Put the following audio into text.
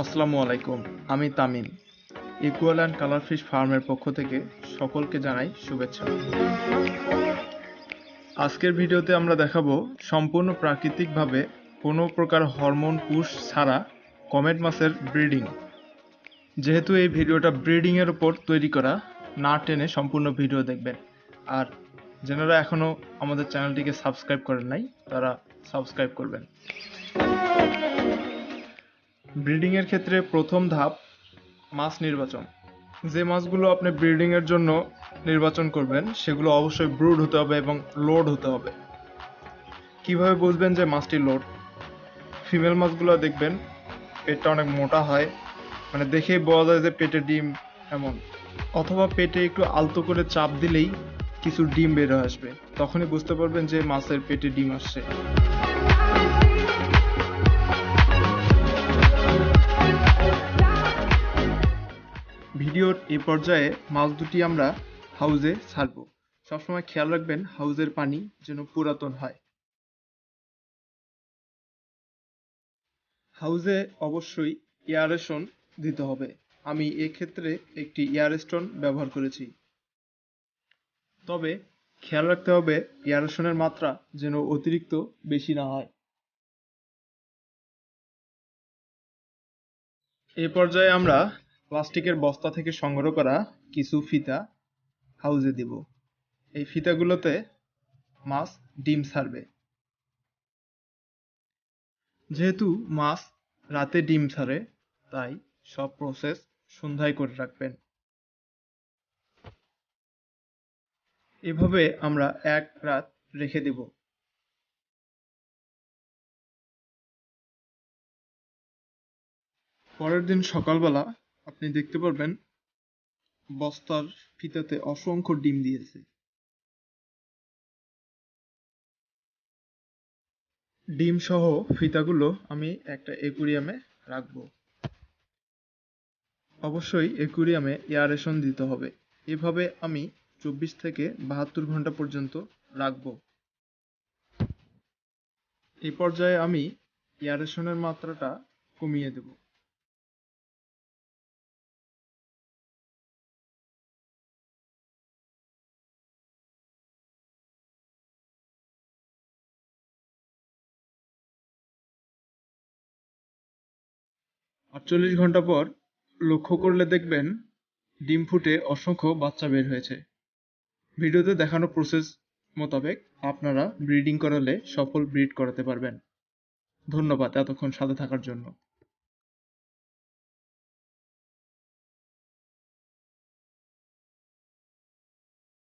আসসালামু আলাইকুম, আমি Tamil equal and colour fish ফার্মের পক্ষ থেকে সকলকে জানাই শুভেচ্ছা। আজকের ভিডিওতে আমরা দেখাবো সম্পূর্ণ প্রাকৃতিকভাবে কোনো প্রকার হরমোন পুশ ছাড়া কমেট মাছের ব্রিডিং। যেহেতু এই ভিডিওটা ব্রিডিংয়ের উপর তৈরি করা, না টেনে সম্পূর্ণ ভিডিও দেখবেন। আর যারা এখনও আমাদের চ্যানেলটিকে সাবস্ক্রাইব করেন নাই, তারা সাবস্ক্রাইব করবেন। ব্রিডিং এর ক্ষেত্রে প্রথম ধাপ মাছ নির্বাচন। যে মাছগুলো আপনি ব্রিডিং এর জন্য নির্বাচন করবেন, সেগুলো অবশ্যই ব্রুড হতে হবে এবং লোড হতে হবে। কীভাবে বুঝবেন যে মাছটি লোড? ফিমেল মাছগুলো দেখবেন, পেটটা অনেক মোটা হয় মানে দেখেই বোঝা যায় যে পেটে ডিম এমন। অথবা পেটে একটু আলতো করে চাপ দিলেই কিছু ডিম বের আসবে। তখনই বুঝতে পারবেন যে মাছের পেটে ডিম আসছে। ভিডিওর এই পর্যায়ে মাছ দুটি আমরা হাউজে ছাড়ব। সবসময় খেয়াল রাখবেন, হাউজের পানি যেন পুরাতন হয়। হাউজে অবশ্যই এয়ারেশন দিতে হবে। আমি এক্ষেত্রে একটি এয়ারস্টোন ব্যবহার করেছি। তবে খেয়াল রাখতে হবে এয়ারেশনের মাত্রা যেন অতিরিক্ত বেশি না হয়। এ পর্যায়ে আমরা প্লাস্টিকের বস্তা থেকে সংগ্রহ করা কিছু ফিতা হাউজে দিব। এই ফিতাগুলোতে মাছ ডিম ছাড়বে। যেহেতু মাছ রাতে ডিম ছাড়ে, তাই সব প্রসেস সন্ধ্যায় করে রাখবেন। এভাবে আমরা এক রাত রেখে দেব। পরের দিন সকালবেলা আপনি দেখতে পারবেন বস্তার ফিতাতে অসংখ্য ডিম দিয়েছে। ডিম সহ ফিতাগুলো আমি একটা একুরিয়ামে রাখব। অবশ্যই একুরিয়ামে এয়ারেশন দিতে হবে। এভাবে আমি চব্বিশ থেকে বাহাত্তর ঘণ্টা পর্যন্ত রাখব। এই পর্যায়ে আমি এয়ারেশনের মাত্রাটা কমিয়ে দেবো। আটচল্লিশ ঘণ্টা পর লক্ষ্য করলে দেখবেন ডিম ফুটে অসংখ্য বাচ্চা বের হয়েছে। ভিডিওতে দেখানো প্রসেস মোতাবেক আপনারা ব্রিডিং করালে সফল ব্রিড করাতে পারবেন। ধন্যবাদ এতক্ষণ সাথে থাকার জন্য।